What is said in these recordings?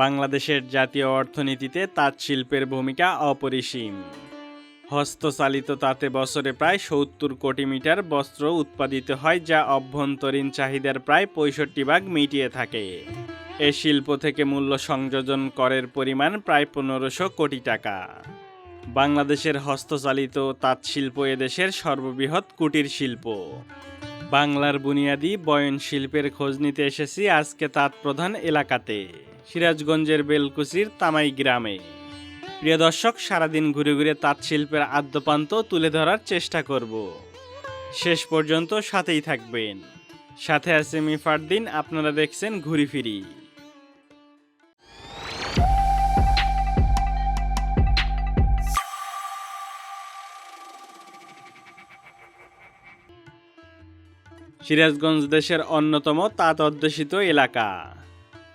বাংলাদেশের জাতীয় অর্থনীতিতে তাঁত শিল্পের ভূমিকা অপরিসীম। হস্তচালিত তাতে বছরে প্রায় সত্তর কোটি মিটার বস্ত্র উৎপাদিত হয় যা অভ্যন্তরীণ চাহিদার প্রায় পঁয়ষট্টি ভাগ মিটিয়ে থাকে। এ শিল্প থেকে মূল্য সংযোজন করের পরিমাণ প্রায় পনেরোশো কোটি টাকা। বাংলাদেশের হস্তচালিত তাঁত শিল্প এদেশের সর্ববৃহৎ কুটির শিল্প। বাংলার বুনিয়াদি বয়ন শিল্পের খোঁজ নিতে এসেছি আজকে তাঁত প্রধান এলাকাতে। সিরাজগঞ্জের বেলকুচির তামাই গ্রামে। প্রিয় দর্শক, সারাদিন ঘুরে ঘুরে তাঁত শিল্পের আদ্যপান্ত তুলে ধরার চেষ্টা করব। শেষ পর্যন্ত সাথেই থাকবেন। সাথে আছে মি আপনারা দেখছেন ঘুরি ফিরি। সিরাজগঞ্জ দেশের অন্যতম তাঁত অধ্যুষিত এলাকা।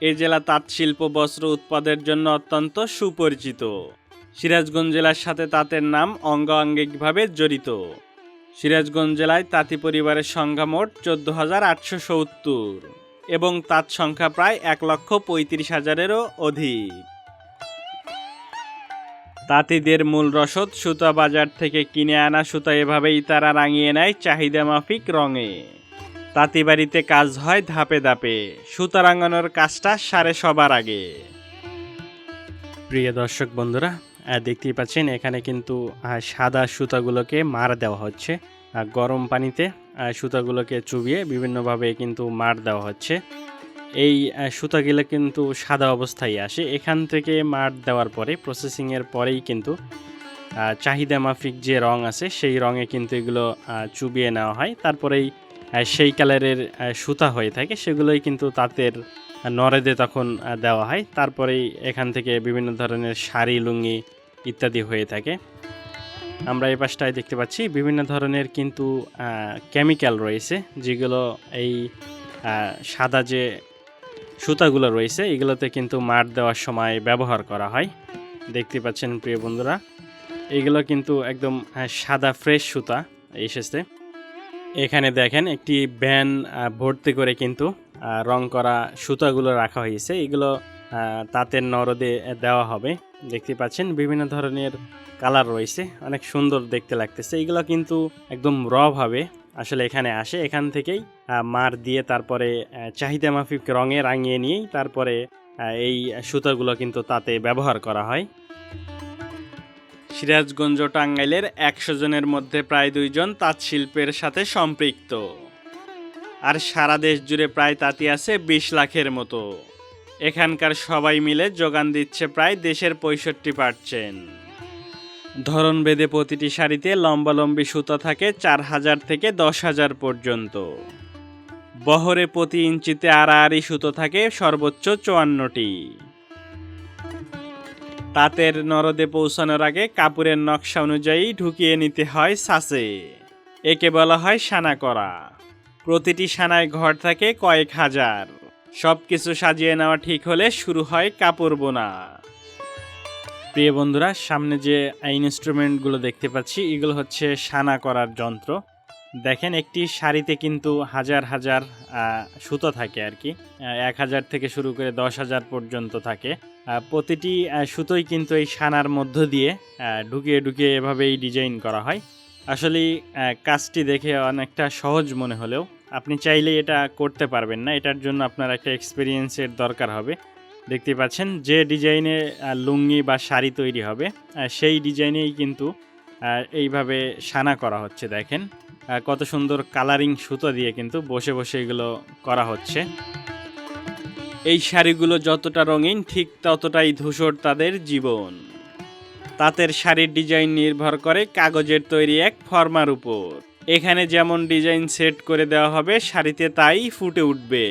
এই জেলা তাঁত শিল্প বস্ত্র উৎপাদের জন্য অত্যন্ত সুপরিচিত। সিরাজগঞ্জ জেলার সাথে তাঁতের নাম অঙ্গাঙ্গিকভাবে জড়িত। সিরাজগঞ্জ জেলায় তাঁতি পরিবারের সংখ্যা মোট চোদ্দ হাজার আটশো সত্তর এবং তাঁত সংখ্যা প্রায় এক লক্ষ পঁয়ত্রিশ হাজারেরও অধিক। তাঁতিদের মূল রসদ সুতা বাজার থেকে কিনে আনা সুতা এভাবেই তারা রাঙিয়ে নেয় চাহিদা মাফিক রঙে। তাঁতি বাড়িতে কাজ হয় ধাপে ধাপে। সুতা রাঙানোর কাজটা সারে সবার আগে। প্রিয় দর্শক বন্ধুরা দেখতেই পাচ্ছেন, এখানে কিন্তু সাদা সুতাগুলোকে মার দেওয়া হচ্ছে। গরম পানিতে সুতাগুলোকে চুবিয়ে বিভিন্নভাবে কিন্তু মার দেওয়া হচ্ছে। এই সুতাগুলো কিন্তু সাদা অবস্থায় আসে। এখান থেকে মার দেওয়ার পরে প্রসেসিংয়ের পরেই কিন্তু চাহিদা মাফিক যে রং আছে, সেই রঙে কিন্তু এগুলো চুবিয়ে নেওয়া হয়। তারপরেই সেই কালারের সুতা হয়ে থাকে, সেগুলোই কিন্তু তাঁতের নরেদে তখন দেওয়া হয়। তারপরেই এখান থেকে বিভিন্ন ধরনের শাড়ি, লুঙ্গি ইত্যাদি হয়ে থাকে। আমরা এই পাশটায় দেখতে পাচ্ছি বিভিন্ন ধরনের কিন্তু কেমিক্যাল রয়েছে, যেগুলো এই সাদা যে সুতাগুলো রয়েছে, এগুলোতে কিন্তু মাঠ দেওয়ার সময় ব্যবহার করা হয়। দেখতে পাচ্ছেন প্রিয় বন্ধুরা, এগুলো কিন্তু একদম সাদা ফ্রেশ সুতা এসেছে। এখানে দেখেন একটি আহ, ভর্তি করে কিন্তু রং করা সুতাগুলো রাখা হয়েছে। এগুলো তাঁতের নরদে দেওয়া হবে। দেখতে পাচ্ছেন বিভিন্ন ধরনের কালার রয়েছে। অনেক সুন্দর দেখতে লাগতেছে। এগুলো কিন্তু একদম র ভাবে আসলে এখানে আসে। এখান থেকেই মার দিয়ে তারপরে চাহিদা মাফিক রঙে রাঙিয়ে নিয়েই তারপরে এই সুতাগুলো কিন্তু তাতে ব্যবহার করা হয়। সিরাজগঞ্জ টাঙ্গাইলের একশো জনের মধ্যে প্রায় দুইজন তাঁত শিল্পের সাথে সম্পৃক্ত। আর সারা দেশ জুড়ে প্রায় তাঁতি আছে বিশ লাখের মতো। এখানকার সবাই মিলে যোগান দিচ্ছে প্রায় দেশের পঁয়ষট্টি পার্সেন্ট ধরন বেদে প্রতিটি শাড়িতে লম্বালম্বি সুতা থাকে চার হাজার থেকে দশ হাজার পর্যন্ত। বহরে প্রতি ইঞ্চিতে আড়াআড়ি সুতো থাকে সর্বোচ্চ চুয়ান্নটি। তাঁতের নরদে পৌঁছানোর আগে কাপড়ের নকশা অনুযায়ী ঢুকিয়ে নিতে হয় সাসে একে বলা হয় সানা করা। প্রতিটি সানায় ঘর থাকে কয়েক হাজার। সব কিছু সাজিয়ে নেওয়া ঠিক হলে শুরু হয় কাপড় বোনা। প্রিয় বন্ধুরা, সামনে যে ইনস্ট্রুমেন্টগুলো দেখতে পাচ্ছি, এগুলো হচ্ছে সানা করার যন্ত্র। দেখেন, একটি শাড়িতে কিন্তু হাজার হাজার সুতো থাকে আর কি। এক হাজার থেকে শুরু করে দশ হাজার পর্যন্ত থাকে। প্রতিটি সুতোই কিন্তু এই সানার মধ্য দিয়ে ঢুকিয়ে ঢুকিয়ে এভাবেই ডিজাইন করা হয়। আসলে কাজটি দেখে অনেকটা সহজ মনে হলেও, আপনি চাইলে এটা করতে পারবেন না। এটার জন্য আপনার একটা এক্সপিরিয়েন্সের দরকার হবে। দেখতে পাচ্ছেন, যে ডিজাইনে লুঙ্গি বা শাড়ি তৈরি হবে সেই ডিজাইনেই কিন্তু এইভাবে সানা করা হচ্ছে, দেখেন। কত সুন্দর কালারিং সুতো দিয়ে কিন্তু বসে বসে এগুলো করা হচ্ছে। এই শাড়িগুলো যতটা রঙিন, ঠিক ততটাই ধূসর তাদের জীবন। তাঁতের শাড়ির ডিজাইন নির্ভর করে কাগজের তৈরি এক ফর্মার উপর। এখানে যেমন ডিজাইন সেট করে দেওয়া হবে, শাড়িতে তাই ফুটে উঠবে।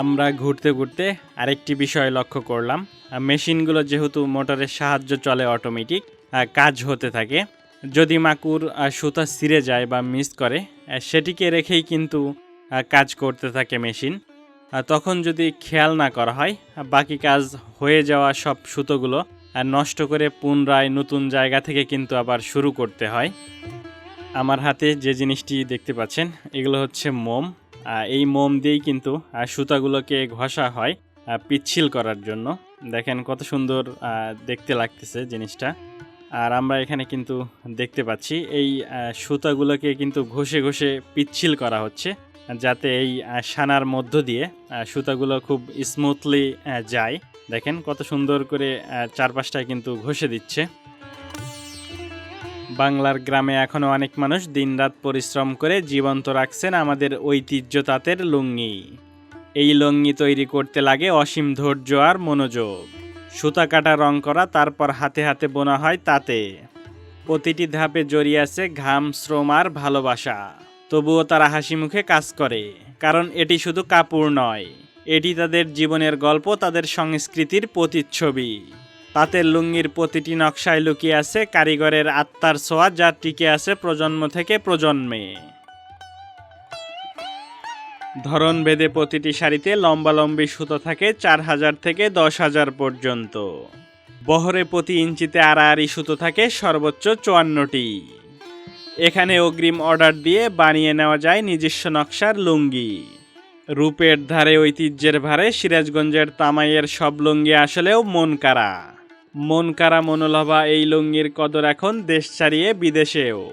আমরা ঘুরতে ঘুরতে আরেকটি বিষয় লক্ষ্য করলাম। মেশিনগুলো যেহেতু মোটরের সাহায্য চলে অটোমেটিক কাজ হতে থাকে। যদি মাকুর সুতা ছিঁড়ে যায় বা মিস করে সেটিকে রেখেই কিন্তু কাজ করতে থাকে মেশিন। তখন যদি খেয়াল না করা হয় বাকি কাজ হয়ে যাওয়া সব সুতোগুলো নষ্ট করে পুনরায় নতুন জায়গা থেকে কিন্তু আবার শুরু করতে হয়। আমার হাতে যে জিনিসটি দেখতে পাচ্ছেন, এগুলো হচ্ছে মোম। এই মোম দিয়েই কিন্তু সুতাগুলোকে ঘষা হয় পিচ্ছিল করার জন্য। দেখেন কত সুন্দর দেখতে লাগতেছে জিনিসটা। আর আমরা এখানে কিন্তু দেখতে পাচ্ছি এই সুতাগুলোকে কিন্তু ঘষে ঘষে পিচ্ছিল করা হচ্ছে, যাতে এই সানার মধ্য দিয়ে সুতাগুলো খুব স্মুথলি যায়। দেখেন কত সুন্দর করে চারপাশটায় কিন্তু ঘষে দিচ্ছে। বাংলার গ্রামে এখনও অনেক মানুষ দিনরাত পরিশ্রম করে জীবন্ত রাখছেন আমাদের ঐতিহ্য তাঁতের লুঙ্গি। এই লুঙ্গি তৈরি করতে লাগে অসীম ধৈর্য আর মনোযোগ। সুতা কাটা রং করা, তারপর হাতে হাতে বোনা হয় তাতে। প্রতিটি ধাপে জড়িয়ে আছে ঘাম, শ্রম আর ভালোবাসা। তবুও তারা হাসি মুখে কাজ করে, কারণ এটি শুধু কাপড় নয়। এটি তাদের জীবনের গল্প, তাদের সংস্কৃতির প্রতিচ্ছবি। তাঁতের লুঙ্গির প্রতিটি নকশায় লুকিয়ে আছে কারিগরের আত্মার ছোঁয়া যা টিকে আছে প্রজন্ম থেকে প্রজন্মে। ধরন ভেদে প্রতিটি শাড়িতে লম্বালম্বি সুতো থাকে চার হাজার থেকে দশ হাজার পর্যন্ত। বহরে প্রতি ইঞ্চিতে আড়াআড়ি সুতো থাকে, সর্বোচ্চ চুয়ান্নটি। এখানে অগ্রিম অর্ডার দিয়ে বানিয়ে নেওয়া যায় নিজস্ব নকশার লুঙ্গি। রূপের ধারে ঐতিহ্যের ভারে সিরাজগঞ্জের তামাইয়ের সব লুঙ্গি আসলেও মন কারা মন কারা মনোলভা এই লুঙ্গির কদর এখন দেশ ছাড়িয়ে বিদেশেও।